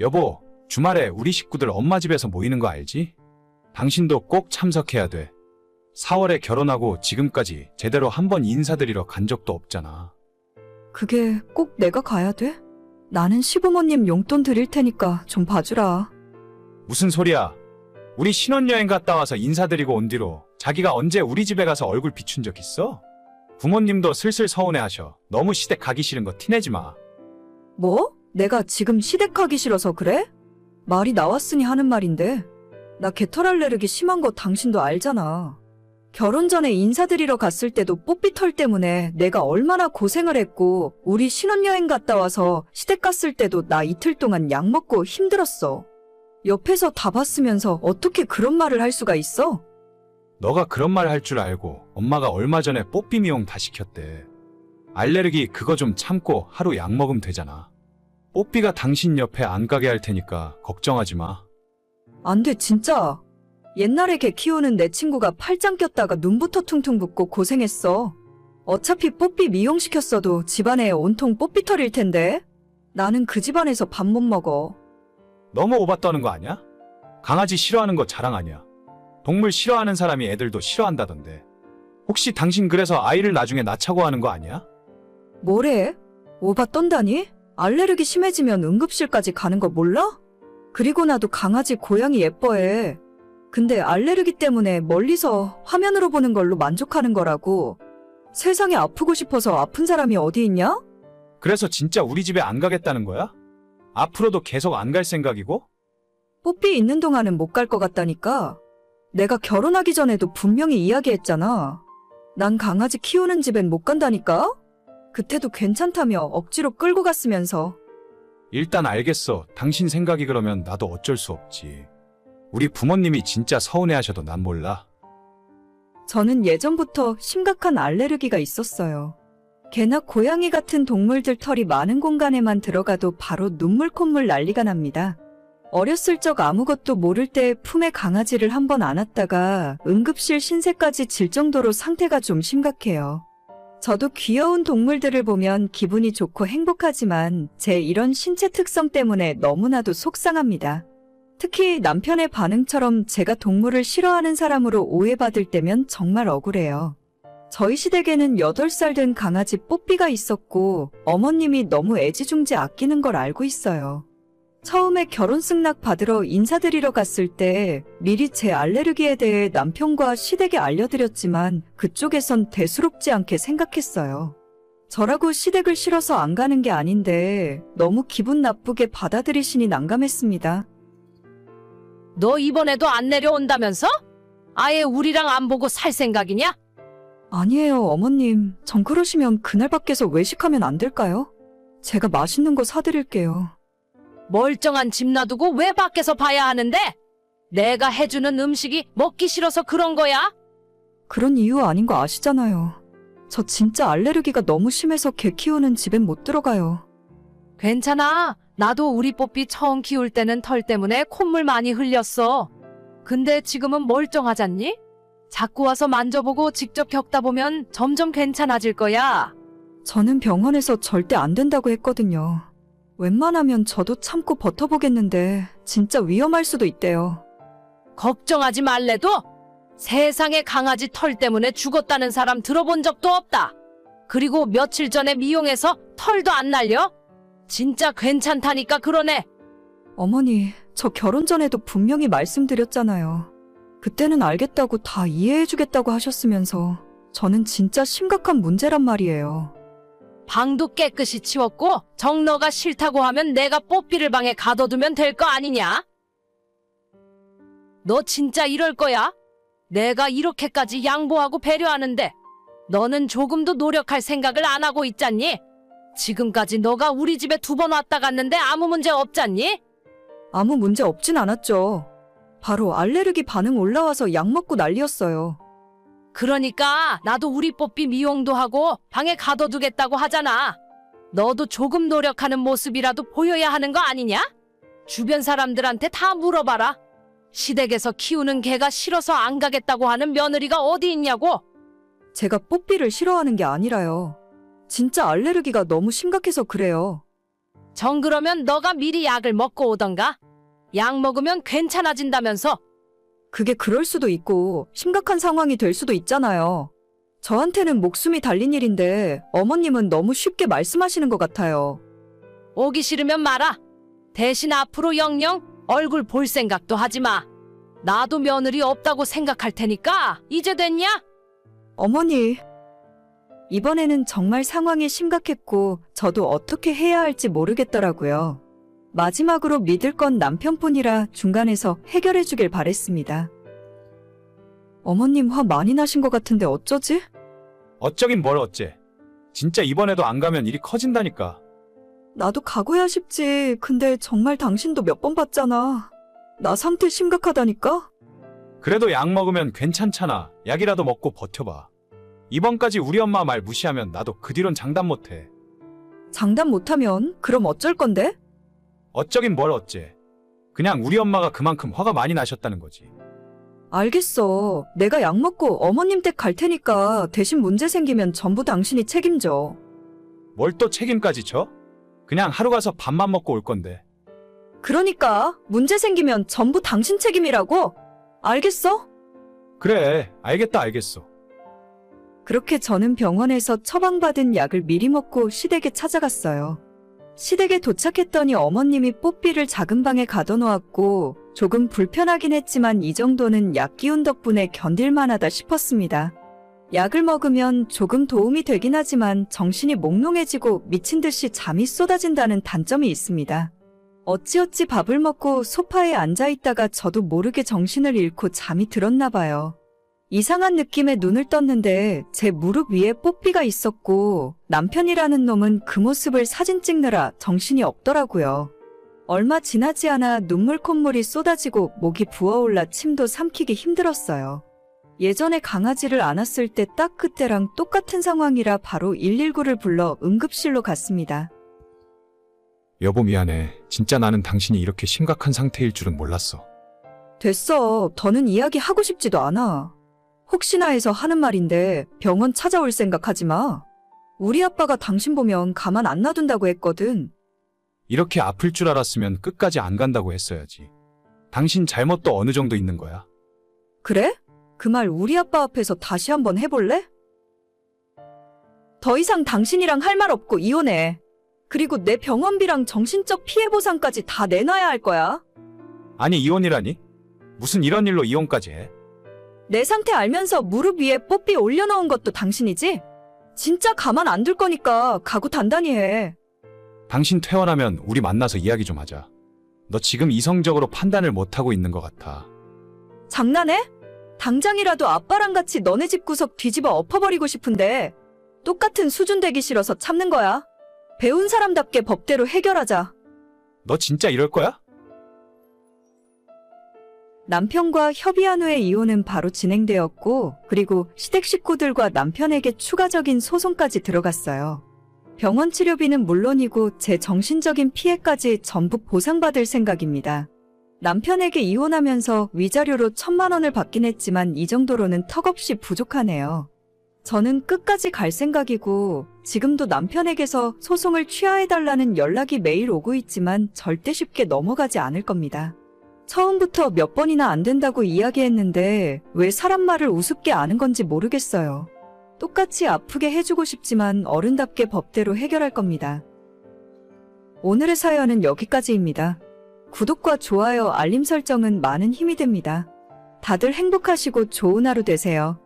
여보, 주말에 우리 식구들 엄마 집에서 모이는 거 알지? 당신도 꼭 참석해야 돼. 4월에 결혼하고 지금까지 제대로 한 번 인사드리러 간 적도 없잖아. 그게 꼭 내가 가야 돼? 나는 시부모님 용돈 드릴 테니까 좀 봐주라. 무슨 소리야? 우리 신혼여행 갔다 와서 인사드리고 온 뒤로 자기가 언제 우리 집에 가서 얼굴 비춘 적 있어? 부모님도 슬슬 서운해하셔. 너무 시댁 가기 싫은 거 티내지 마. 뭐? 내가 지금 시댁 가기 싫어서 그래? 말이 나왔으니 하는 말인데. 나 개털 알레르기 심한 거 당신도 알잖아. 결혼 전에 인사드리러 갔을 때도 뽀삐털 때문에 내가 얼마나 고생을 했고, 우리 신혼여행 갔다 와서 시댁 갔을 때도 나 이틀 동안 약 먹고 힘들었어. 옆에서 다 봤으면서 어떻게 그런 말을 할 수가 있어? 너가 그런 말 할 줄 알고 엄마가 얼마 전에 뽀삐 미용 다 시켰대. 알레르기 그거 좀 참고 하루 약 먹으면 되잖아. 뽀삐가 당신 옆에 안 가게 할 테니까 걱정하지 마. 안 돼, 진짜. 옛날에 개 키우는 내 친구가 팔짱 꼈다가 눈부터 퉁퉁 붓고 고생했어. 어차피 뽀삐 미용시켰어도 집안에 온통 뽀삐털일 텐데. 나는 그 집안에서 밥 못 먹어. 너무 오바 떠는 거 아니야? 강아지 싫어하는 거 자랑 아니야. 동물 싫어하는 사람이 애들도 싫어한다던데. 혹시 당신 그래서 아이를 나중에 낳자고 하는 거 아니야? 뭐래? 오바 떤다니? 알레르기 심해지면 응급실까지 가는 거 몰라? 그리고 나도 강아지 고양이 예뻐해. 근데 알레르기 때문에 멀리서 화면으로 보는 걸로 만족하는 거라고. 세상에 아프고 싶어서 아픈 사람이 어디 있냐? 그래서 진짜 우리 집에 안 가겠다는 거야? 앞으로도 계속 안 갈 생각이고? 뽀삐 있는 동안은 못 갈 것 같다니까. 내가 결혼하기 전에도 분명히 이야기했잖아. 난 강아지 키우는 집엔 못 간다니까? 그때도 괜찮다며 억지로 끌고 갔으면서. 일단 알겠어. 당신 생각이 그러면 나도 어쩔 수 없지. 우리 부모님이 진짜 서운해하셔도 난 몰라. 저는 예전부터 심각한 알레르기가 있었어요. 개나 고양이 같은 동물들 털이 많은 공간에만 들어가도 바로 눈물 콧물 난리가 납니다. 어렸을 적 아무것도 모를 때 품에 강아지를 한 번 안았다가 응급실 신세까지 질 정도로 상태가 좀 심각해요. 저도 귀여운 동물들을 보면 기분이 좋고 행복하지만 제 이런 신체 특성 때문에 너무나도 속상합니다. 특히 남편의 반응처럼 제가 동물을 싫어하는 사람으로 오해받을 때면 정말 억울해요. 저희 시댁에는 8살 된 강아지 뽀삐가 있었고 어머님이 너무 애지중지 아끼는 걸 알고 있어요. 처음에 결혼 승낙 받으러 인사드리러 갔을 때 미리 제 알레르기에 대해 남편과 시댁에 알려드렸지만 그쪽에선 대수롭지 않게 생각했어요. 저라고 시댁을 싫어서 안 가는 게 아닌데 너무 기분 나쁘게 받아들이시니 난감했습니다. 너 이번에도 안 내려온다면서? 아예 우리랑 안 보고 살 생각이냐? 아니에요, 어머님. 전 그러시면 그날 밖에서 외식하면 안 될까요? 제가 맛있는 거 사드릴게요. 멀쩡한 집 놔두고 왜 밖에서 봐야 하는데? 내가 해주는 음식이 먹기 싫어서 그런 거야? 그런 이유 아닌 거 아시잖아요. 저 진짜 알레르기가 너무 심해서 개 키우는 집엔 못 들어가요. 괜찮아. 나도 우리 뽀삐 처음 키울 때는 털 때문에 콧물 많이 흘렸어. 근데 지금은 멀쩡하잖니? 자꾸 와서 만져보고 직접 겪다 보면 점점 괜찮아질 거야. 저는 병원에서 절대 안 된다고 했거든요. 웬만하면 저도 참고 버텨보겠는데 진짜 위험할 수도 있대요. 걱정하지 말래도 세상에 강아지 털 때문에 죽었다는 사람 들어본 적도 없다. 그리고 며칠 전에 미용해서 털도 안 날려? 진짜 괜찮다니까 그러네. 어머니, 저 결혼 전에도 분명히 말씀드렸잖아요. 그때는 알겠다고 다 이해해주겠다고 하셨으면서 저는 진짜 심각한 문제란 말이에요. 방도 깨끗이 치웠고 정너가 싫다고 하면 내가 뽀삐를 방에 가둬두면 될 거 아니냐? 너 진짜 이럴 거야? 내가 이렇게까지 양보하고 배려하는데 너는 조금도 노력할 생각을 안 하고 있잖니? 지금까지 너가 우리 집에 두 번 왔다 갔는데 아무 문제 없잖니? 아무 문제 없진 않았죠. 바로 알레르기 반응 올라와서 약 먹고 난리였어요. 그러니까 나도 우리 뽀삐 미용도 하고 방에 가둬두겠다고 하잖아. 너도 조금 노력하는 모습이라도 보여야 하는 거 아니냐? 주변 사람들한테 다 물어봐라. 시댁에서 키우는 개가 싫어서 안 가겠다고 하는 며느리가 어디 있냐고. 제가 뽀삐를 싫어하는 게 아니라요. 진짜 알레르기가 너무 심각해서 그래요. 정 그러면 너가 미리 약을 먹고 오던가? 약 먹으면 괜찮아진다면서? 그게 그럴 수도 있고 심각한 상황이 될 수도 있잖아요. 저한테는 목숨이 달린 일인데 어머님은 너무 쉽게 말씀하시는 것 같아요. 오기 싫으면 말아. 대신 앞으로 영영 얼굴 볼 생각도 하지 마. 나도 며느리 없다고 생각할 테니까 이제 됐냐? 어머니, 이번에는 정말 상황이 심각했고 저도 어떻게 해야 할지 모르겠더라고요. 마지막으로 믿을 건 남편뿐이라 중간에서 해결해 주길 바랬습니다. 어머님 화 많이 나신 것 같은데 어쩌지? 어쩌긴 뭘 어째. 진짜 이번에도 안 가면 일이 커진다니까. 나도 가고야 싶지. 근데 정말 당신도 몇 번 봤잖아. 나 상태 심각하다니까? 그래도 약 먹으면 괜찮잖아. 약이라도 먹고 버텨봐. 이번까지 우리 엄마 말 무시하면 나도 그 뒤론 장담 못해. 장담 못하면 그럼 어쩔 건데? 어쩌긴 뭘 어째. 그냥 우리 엄마가 그만큼 화가 많이 나셨다는 거지. 알겠어. 내가 약 먹고 어머님 댁 갈 테니까 대신 문제 생기면 전부 당신이 책임져. 뭘 또 책임까지 져? 그냥 하루 가서 밥만 먹고 올 건데. 그러니까 문제 생기면 전부 당신 책임이라고? 알겠어? 그래, 알겠다, 알겠어. 그렇게 저는 병원에서 처방받은 약을 미리 먹고 시댁에 찾아갔어요. 시댁에 도착했더니 어머님이 뽀삐를 작은 방에 가둬놓았고 조금 불편하긴 했지만 이 정도는 약 기운 덕분에 견딜만하다 싶었습니다. 약을 먹으면 조금 도움이 되긴 하지만 정신이 몽롱해지고 미친 듯이 잠이 쏟아진다는 단점이 있습니다. 어찌어찌 밥을 먹고 소파에 앉아 있다가 저도 모르게 정신을 잃고 잠이 들었나 봐요. 이상한 느낌에 눈을 떴는데 제 무릎 위에 뽀삐가 있었고 남편이라는 놈은 그 모습을 사진 찍느라 정신이 없더라고요. 얼마 지나지 않아 눈물 콧물이 쏟아지고 목이 부어올라 침도 삼키기 힘들었어요. 예전에 강아지를 안았을 때 딱 그때랑 똑같은 상황이라 바로 119를 불러 응급실로 갔습니다. 여보 미안해. 진짜 나는 당신이 이렇게 심각한 상태일 줄은 몰랐어. 됐어. 더는 이야기 하고 싶지도 않아. 혹시나 해서 하는 말인데 병원 찾아올 생각 하지 마. 우리 아빠가 당신 보면 가만 안 놔둔다고 했거든. 이렇게 아플 줄 알았으면 끝까지 안 간다고 했어야지. 당신 잘못도 어느 정도 있는 거야. 그래? 그 말 우리 아빠 앞에서 다시 한번 해볼래? 더 이상 당신이랑 할 말 없고 이혼해. 그리고 내 병원비랑 정신적 피해 보상까지 다 내놔야 할 거야. 아니 이혼이라니? 무슨 이런 일로 이혼까지 해? 내 상태 알면서 무릎 위에 뽀삐 올려놓은 것도 당신이지? 진짜 가만 안 둘 거니까 각오 단단히 해. 당신 퇴원하면 우리 만나서 이야기 좀 하자. 너 지금 이성적으로 판단을 못하고 있는 것 같아. 장난해? 당장이라도 아빠랑 같이 너네 집 구석 뒤집어 엎어버리고 싶은데 똑같은 수준 되기 싫어서 참는 거야. 배운 사람답게 법대로 해결하자. 너 진짜 이럴 거야? 남편과 협의한 후에 이혼은 바로 진행되었고, 그리고 시댁 식구들과 남편에게 추가적인 소송까지 들어갔어요. 병원 치료비는 물론이고 제 정신적인 피해까지 전부 보상받을 생각입니다. 남편에게 이혼하면서 위자료로 천만 원을 받긴 했지만 이 정도로는 턱없이 부족하네요. 저는 끝까지 갈 생각이고 지금도 남편에게서 소송을 취하해달라는 연락이 매일 오고 있지만 절대 쉽게 넘어가지 않을 겁니다. 처음부터 몇 번이나 안 된다고 이야기했는데 왜 사람 말을 우습게 아는 건지 모르겠어요. 똑같이 아프게 해주고 싶지만 어른답게 법대로 해결할 겁니다. 오늘의 사연은 여기까지입니다. 구독과 좋아요, 알림 설정은 많은 힘이 됩니다. 다들 행복하시고 좋은 하루 되세요.